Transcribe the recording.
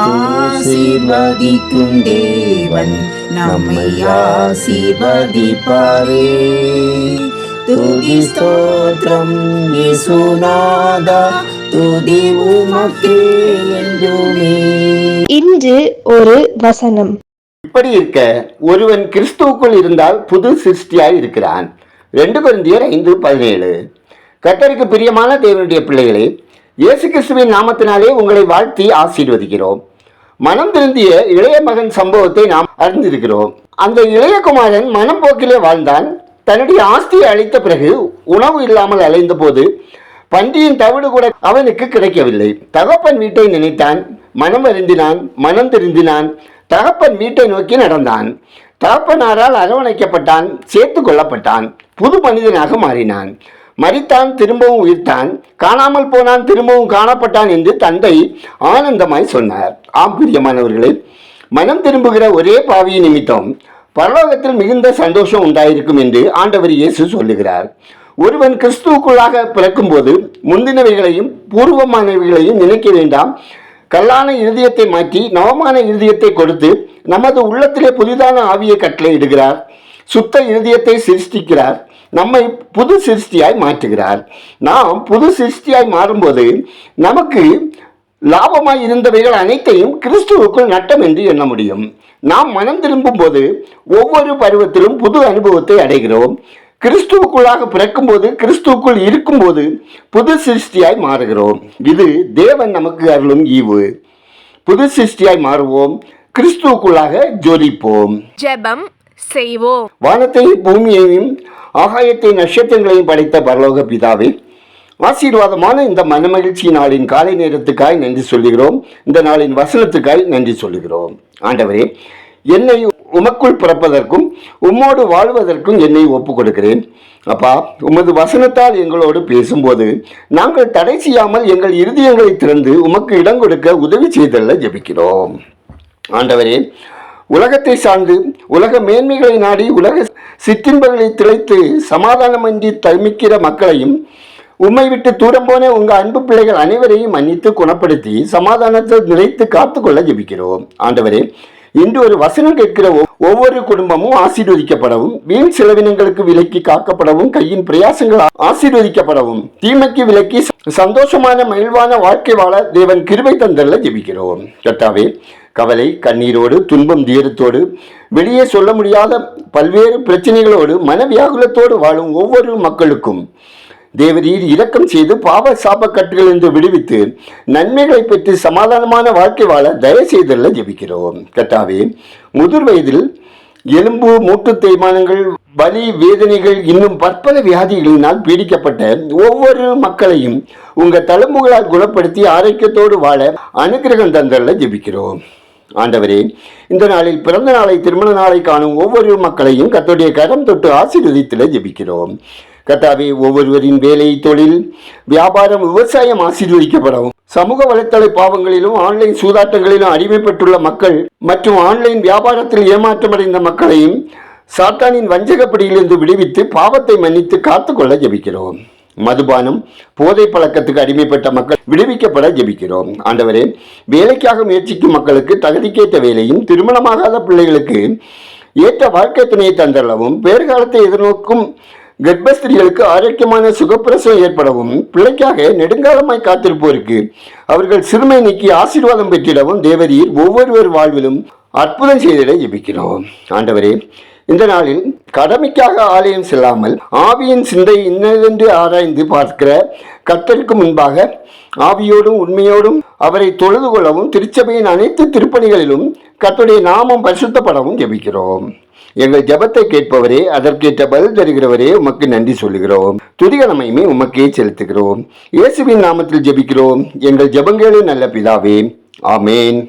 ஆசீர்வதிக்கும் தேவன் நம்மை ஆசீர்வதிப்பாரே. துதி ஸ்தோத்திரம் இயேசுநாதா துதி உமக்கே என்றுமே. இன்று ஒரு வசனம். இப்படி இருக்க ஒருவன் கிறிஸ்துவுக்குள் இருந்தால் புது சிருஷ்டியாய் இருக்கிறான். ரெண்டு கொரிந்தியர் ஐந்து பதினேழு. கர்த்தருக்கு பிரியமான தேவனுடைய பிள்ளைகளே இயேசு கிறிஸ்துவின் நாமத்தினாலே உங்களை வாழ்த்தி ஆசீர்வதிக்கிறோம். மனம் திருந்திய இளைய மகன் சம்பவத்தை நாம் அறிந்திருக்கிறோம். அந்த இளைய குமாரன் மனம் போக்கிலே வாழ்ந்தான். தன்னுடைய ஆஸ்தியை அளித்த பிறகு உணவு இல்லாமல் அலைந்த போது பன்றியின் தவிடு கூட அவனுக்கு கிடைக்கவில்லை. தகப்பன் வீட்டை நினைத்தான். மனம் அறிந்தினான் மனம் திருந்தினான். தகப்பன் வீட்டை நோக்கி நடந்தான். தகப்பனாரால் அரவணைக்கப்பட்டான் சேர்த்து கொள்ளப்பட்டான். புது மனிதனாக மாறினான். மறித்தான் திரும்பவும் உயிர்த்தான் காணாமல் போனான் திரும்பவும் காணப்பட்டான் என்று தந்தை ஆனந்தமாய் சொன்னார். ஆம் பிரியமானவர்களே மனம் திரும்புகிற ஒரே பாவிய நிமித்தம் பரலோகத்தில் மிகுந்த சந்தோஷம் உண்டாயிருக்கும் என்று ஆண்டவர் இயேசு சொல்லுகிறார். ஒருவன் கிறிஸ்துவுக்குள்ளாக பிறக்கும்போது முந்தினவைகளையும் பூர்வமானவைகளையும் நினைக்க வேண்டாம். கல்லான இருதயத்தை மாற்றி நவமான இருதயத்தை கொடுத்து நமது உள்ளத்திலே புதிதான ஆவியை கட்டளையிடுகிறார் சுத்த இருதயத்தை சிருஷ்டிக்கிறார். நம்மை புது சிருஷ்டியாய் மாற்றுகிறார். நாம் புது சிருஷ்டியாய் மாறும்போது நமக்கு லாபமாய் இருந்தவைகள் அனைத்தையும் கிறிஸ்துவுக்குள் நட்டம் என்று எண்ண முடியும். நாம் மனம் திரும்பும் போது ஒவ்வொரு பருவத்திலும் புது அனுபவத்தை அடைகிறோம். கிறிஸ்துவுக்குள்ளாக பிறக்கும்போது கிறிஸ்துவுக்குள் இருக்கும்போது புது சிருஷ்டியாய் மாறுகிறோம். இது தேவன் நமக்கு அருளும் ஈவு. புது சிருஷ்டியாய் மாறுவோம். கிறிஸ்துவுக்குள்ளாக ஜொலிப்போம். ஜெபம் செய்வோம். வானத்தையும் பூமியையும் ஆகாயத்தை நட்சத்திரங்களையும் படைத்த பரலோக பிதாவே ஆசீர்வாதமான இந்த மனமகிழ்ச்சி நாளின் காலை நேரத்துக்காய் நன்றி சொல்லுகிறோம். இந்த நாளின் வசனத்துக்காய் நன்றி சொல்லுகிறோம். ஆண்டவரே என்னை உமக்குள் பிறப்பதற்கும் உம்மோடு வாழ்வதற்கும் என்னை ஒப்புக் கொடுக்கிறேன் அப்பா உமது வசனத்தால் எங்களோடு பேசும்போது நாங்கள் தடை செய்யாமல் எங்கள் இருதயங்களை திறந்து உமக்கு இடம் கொடுக்க உதவி செய்தல்ல ஜெபிக்கிறோம். ஆண்டவரே உலகத்தை சார்ந்து உலக மேன்மைகளை நாடி உலக சிற்றின்பங்களை திளைத்து சமாதானமின்றி தவிக்கிற மக்களையும் உம்மை விட்டு தூரம் போன உங்கள் அன்பு பிள்ளைகள் அனைவரையும் மன்னித்து குணப்படுத்தி சமாதானத்தை நிலைத்து காத்துக்கொள்ள ஜெபிக்கிறோம். ஆண்டவரே இன்று ஒரு வசனம் கேட்கிற ஒவ்வொரு குடும்பமும் ஆசீர்வதிக்கப்படவும் வீண் செலவினங்களுக்கு விலக்கி காக்கப்படவும் கையின் பிரயாசங்கள் ஆசீர்வதிக்கப்படவும் தீமைக்கு விலக்கி சந்தோஷமான மகிழ்வான வாழ்க்கை வாழ தேவன் கிருபை தந்தல்ல ஜெபிக்கிறோம். கட்டாவே கவலை கண்ணீரோடு துன்பம் தீரத்தோடு வெளியே சொல்ல முடியாத பல்வேறு பிரச்சனைகளோடு மனவியாகுலத்தோடு வாழும் ஒவ்வொரு மக்களுக்கும் தேவரீர் இரக்கம் செய்து பாவ சாப என்று விடுவித்து நன்மைகளை பெற்று சமாதானமான வாழ்க்கை வாழ தயவு செய்தல்ல ஜெபிக்கிறோம். கர்த்தாவே முதிர் வயதில் எலும்பு மூட்டு தேய்மானங்கள் வலி வேதனைகள் இன்னும் பற்பல வியாதிகளினால் பீடிக்கப்பட்ட ஒவ்வொரு மக்களையும் உங்கள் தழும்புகளால் குணப்படுத்தி ஆரோக்கியத்தோடு வாழ அனுகிரகம் தந்தல்ல ஜெபிக்கிறோம். ஆண்டவரே இந்த நாளில் பிறந்த நாளை திருமண நாளை காணும் ஒவ்வொரு மக்களையும் கத்தோடைய கரம் தொட்டு ஆசீர்வதித்திட ஜெபிக்கிறோம். கத்தாவே ஒவ்வொருவரின் வேலை தொழில் வியாபாரம் விவசாயம் ஆசீர்வதிக்கப்படவும் சமூக வலைத்தள பாவங்களிலும் ஆன்லைன் சூதாட்டங்களிலும் அடிமைப்பட்டுள்ள மக்கள் மற்றும் ஆன்லைன் வியாபாரத்தில் ஏமாற்றமடைந்த மக்களையும் சாத்தானின் வஞ்சகப்படியிலிருந்து விடுவித்து பாவத்தை மன்னித்து காத்துக்கொள்ள ஜெபிக்கிறோம். மதுபானம் போதை பழக்கத்துக்கு அடிமைப்பட்ட மக்கள் விடுவிக்கப்பட ஜெபிக்கிறோம். ஆண்டவரே வேலைக்காக முயற்சிக்கும் மக்களுக்கு தகுதிக்கேற்ற வேலையும் திருமணமாகாத பிள்ளைகளுக்கு ஏற்ற வாழ்க்கை துணையை தந்தள்ளவும் பேர்காலத்தை எதிர்நோக்கும் கர்ப்பஸ்திரிகளுக்கு ஆரோக்கியமான சுகப்பிரசவம் ஏற்படவும் பிள்ளைக்காக நெடுங்காலமாய் காத்திருப்போருக்கு அவர்கள் சிறுமை நீக்கி ஆசீர்வாதம் பெற்றிடவும் தேவரீர் ஒவ்வொருவர் வாழ்விலும் அற்புதம் செய்திட ஜெபிக்கிறோம். ஆண்டவரே இந்த நாளில் கடமைக்காக ஆலயம் செல்லாமல் ஆவியின் சிந்தை இன்னதென்று ஆராய்ந்து பார்க்கிற கர்த்தருக்கு முன்பாக ஆவியோடும் உண்மையோடும் அவரை தொழுது கொள்ளவும் திருச்சபையின் அனைத்து திருப்பணிகளிலும் கத்துடைய நாமம் பரிசுத்தப்படவும் ஜெபிக்கிறோம். எங்கள் ஜபத்தை கேட்பவரே அதற்கேற்ற பதில் தருகிறவரே உமக்கு நன்றி சொல்லுகிறோம். துதிகனமையுமே உமக்கே செலுத்துகிறோம். இயேசுவின் நாமத்தில் ஜெபிக்கிறோம். எங்கள் ஜபங்களே நல்ல பிதாவே. ஆமேன்.